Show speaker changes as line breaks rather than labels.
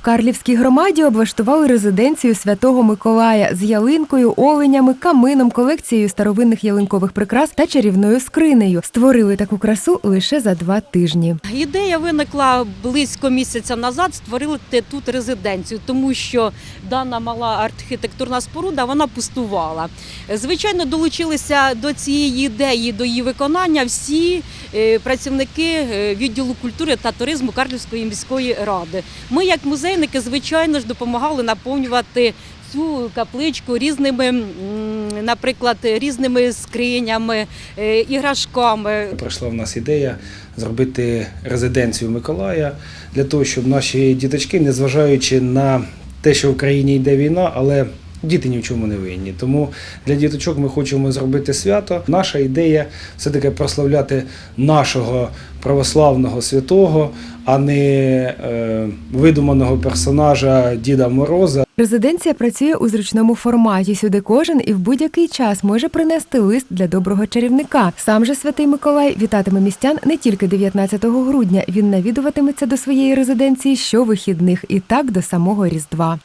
Карлівській громаді облаштували резиденцію Святого Миколая з ялинкою, оленями, камином, колекцією старовинних ялинкових прикрас та чарівною скринею. Створили таку красу лише за два тижні.
Ідея виникла близько місяця назад. Створили тут резиденцію, тому що дана мала архітектурна споруда вона пустувала. Звичайно, долучилися до цієї ідеї, до її виконання всі е, працівники е, відділу культури та туризму Карлівської міської ради. Ми, як музейники, звичайно ж допомагали наповнювати. Цю капличку різними, наприклад, різними скринями, е, іграшками,
Прийшла в нас ідея зробити резиденцію Миколая для того, щоб наші діточки, незважаючи на те, що в Україні йде війна, але діти ні в чому не винні. Тому для діточок ми хочемо зробити свято. Наша ідея все-таки прославляти нашого православного святого, а не е, видуманого персонажа Діда Мороза.
Резиденція працює у зручному форматі. Сюди кожен і в будь-який час може принести лист для доброго чарівника. Сам же святий Миколай вітатиме містян не тільки 19 грудня. Він навідуватиметься до своєї резиденції щовихідних і так до самого Різдва.